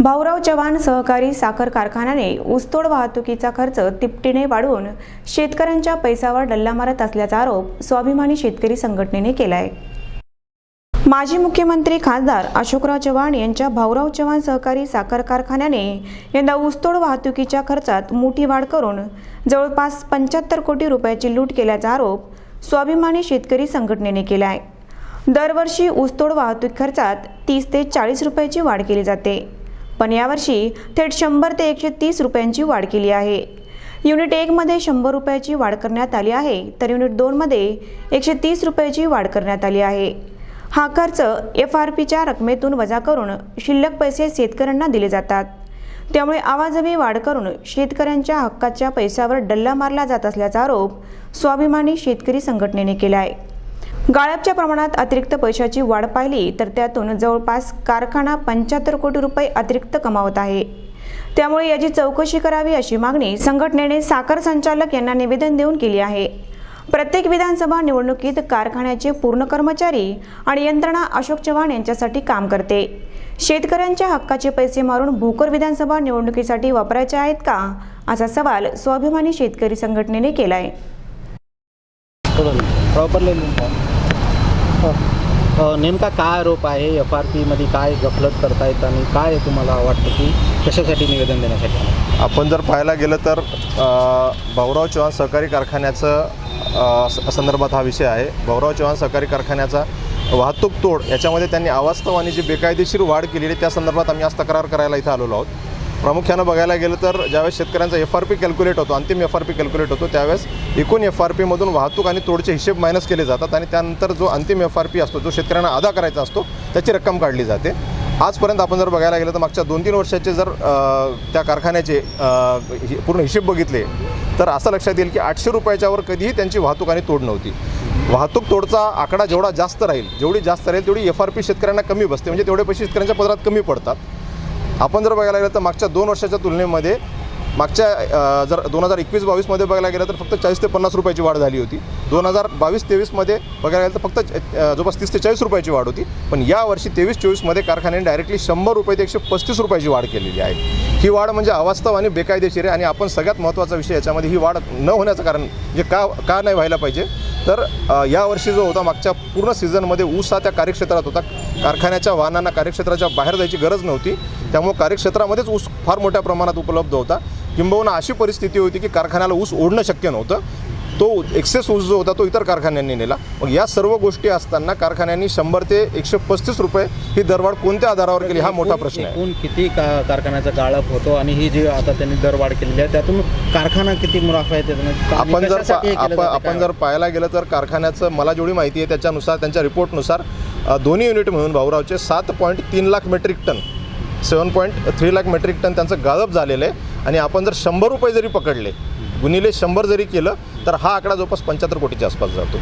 भाऊराव चव्हाण सहकारी साखर कारखान्याने ऊसतोड वाहतुकीचा खर्च तिपटीने वाढवून शेतकऱ्यांच्या पैशावर डल्ला मारत असल्याचा आरोप स्वाभिमानी शेतकरी संघटनेने केला आहे माजी मुख्यमंत्री खासदार अशोकराव चव्हाण यांच्या भाऊराव चव्हाण सहकारी साखर कारखान्याने यंदा ऊसतोड वाहतुकीच्या खर्चात मोठी वाढ करून जवळपास पंच्याहत्तर कोटी रुपयाची लूट केल्याचा आरोप स्वाभिमानी शेतकरी संघटनेने केला आहे दरवर्षी ऊसतोड वाहतूक खर्चात तीस ते चाळीस रुपयाची वाढ केली जाते. पण यावर्षी थेट शंभर ते एकशे तीस रुपयांची वाढ केली आहे. युनिट एकमध्ये शंभर रुपयाची वाढ करण्यात आली आहे तर युनिट दोनमध्ये एकशे तीस रुपयाची वाढ करण्यात आली आहे. हा खर्च एफ आर पीच्या रकमेतून वजा करून शिल्लक पैसे शेतकऱ्यांना दिले जातात. त्यामुळे आवाजवी वाढ करून शेतकऱ्यांच्या हक्काच्या पैशावर डल्ला मारला जात असल्याचा आरोप स्वाभिमानी शेतकरी संघटनेने केला आहे गाळपच्या प्रमाणात अतिरिक्त पैशाची वाढ पाहिली तर त्यातून जवळपास कारखाना पंच्याहत्तर कोटी रुपये अतिरिक्त कमावत आहे. त्यामुळे याची चौकशी करावी अशी मागणी संघटनेने साखर संचालक यांना निवेदन देऊन केली आहे. प्रत्येक विधानसभा निवडणुकीत कारखान्याचे पूर्ण कर्मचारी आणि यंत्रणा अशोक चव्हाण यांच्यासाठी काम करते. शेतकऱ्यांच्या हक्काचे पैसे मारून भोकर विधानसभा निवडणुकीसाठी वापरायचे आहेत का असा सवाल स्वाभिमानी शेतकरी संघटनेने केला आहे प्रॉपरली नेमका काय आरोप आहे? एफ आर पीमध्ये काय गफलत करतायत आणि काय तुम्हाला वाटतं की कशासाठी निवेदन देण्यासाठी? आपण जर पाहायला गेलं तर भाऊराव चव्हाण सहकारी कारखान्याचं संदर्भात हा विषय आहे. भाऊराव चव्हाण सहकारी कारखान्याचा वाहतूक तोड याच्यामध्ये त्यांनी अवास्तव आणि जी बेकायदेशीर वाढ केलेली आहे. त्या संदर्भात आम्ही आज तक्रार करायला इथं आलेलो आहोत. प्रामुख्यानं बघायला गेलं तर ज्यावेळेस शेतकऱ्यांचा एफ आर पी कॅल्क्युलेट होतो अंतिम एफ आर पी कॅल्क्युलेट होतो त्यावेळेस एकूण एफ आर पीमधून वाहतूक आणि तोडचे हिशेब मायनस केले जातात आणि त्यानंतर जो अंतिम एफ आर पी असतो जो शेतकऱ्यांना अदा करायचा असतो त्याची रक्कम काढली जाते. आजपर्यंत आपण जर बघायला गेलं तर मागच्या दोन तीन वर्षाचे जर त्या कारखान्याचे हि- पूर्ण हिशेब बघितले तर असं लक्षात येईल की आठशे रुपयाच्यावर कधीही त्यांची वाहतूक आणि तोड नव्हती. वाहतूक तोडचा आकडा जेवढा जास्त राहील जेवढी जास्त राहील तेवढी एफ आर पी शेतकऱ्यांना कमी बसते. म्हणजे तेवढे पैसे शेतकऱ्यांच्या पदरात कमी पडतात. आपण जर बघायला गेलं तर मागच्या दोन वर्षाच्या तुलनेमध्ये मागच्या जर दोन हजार एकवीस बावीसमध्ये बघायला गेलं तर फक्त चाळीस ते पन्नास रुपयाची वाढ झाली होती. दोन हजार बावीस तेवीसमध्ये बघायला गेलं तर फक्त जवळपास तीस ते चाळीस रुपयाची वाढ होती. पण या वर्षी तेवीस चोवीसमध्ये कारखान्याने डायरेक्टली शंभर रुपये ते एकशे पस्तीस रुपयाची वाढ केलेली आहे. ही वाढ म्हणजे अवास्तव आणि बेकायदेशीर आहे आणि आपण सगळ्यात महत्त्वाचा विषय याच्यामध्ये ही वाढ न होण्याचं कारण म्हणजे का का नाही व्हायला पाहिजे. तर यावर्षी जो होता मागच्या पूर्ण सीझनमध्ये ऊस हा त्या कार्यक्षेत्रात होता. कारखान्याच्या वाहनांना कार्यक्षेत्राच्या बाहेर जायची गरज नव्हती. त्यामुळे कार्यक्षेत्रामध्येच ऊस फार मोठ्या प्रमाणात उपलब्ध होता. किंबहुना अशी परिस्थिती होती की कारखान्याला ऊस ओढणं शक्य नव्हतं. तो एक्सेस ऊस जो होता तो इतर कारखान्यांनी नेला. मग या सर्व गोष्टी असताना कारखान्यांनी शंभर ते एकशे पस्तीस रुपये ही दरवाढ कोणत्या आधारावर केली हा मोठा प्रश्न आहे. एकूण किती का कारखान्याचा गाळप होतो आणि ही जी आता त्यांनी दरवाढ केलेली आहे त्यातून कारखाना किती मुनाफा आहे त्यातून? आपण जर आपण जर पाहायला गेलं तर कारखान्याचं मला जेवढी माहिती आहे त्याच्यानुसार त्यांच्या रिपोर्टनुसार दोन्ही युनिट म्हणून भाऊरावचे सात पॉईंट तीन lakh metric ton seven point three lakh metric ton त्यांचं गाळप झालेलं आहे. आणि आपण जर शंभर रुपये जरी पकडले गुणिले शंभर जरी केलं तर हा आकडा जवळपास पंच्याहत्तर कोटीच्या आसपास जातो.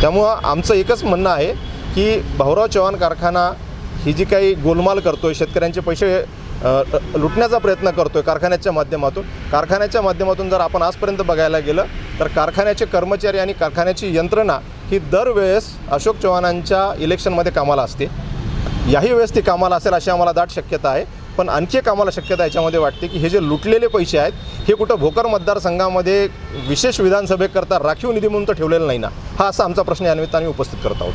त्यामुळं आमचं एकच म्हणणं आहे की भाऊराव चव्हाण कारखाना ही जी काही गोलमाल करतो आहे शेतकऱ्यांचे पैसे लुटण्याचा प्रयत्न करतो आहे कारखान्याच्या माध्यमातून. कारखान्याच्या माध्यमातून जर आपण आजपर्यंत बघायला गेलं तर कारखान्याचे कर्मचारी आणि कारखान्याची यंत्रणा ही दरवेळेस अशोक चव्हाणांच्या इलेक्शनमध्ये कामाला असते. याही वेळेस ते कामाला असेल अशी आम्हाला दाट शक्यता आहे. पण आणखी एक आम्हाला शक्यता याच्यामध्ये वाटते की हे जे लुटलेले पैसे आहेत हे कुठं भोकर मतदारसंघामध्ये विशेष विधानसभेकरता राखीव निधी म्हणून तर ठेवलेला नाही ना? हा असा आमचा प्रश्न या निमित्ताने उपस्थित करत आहोत.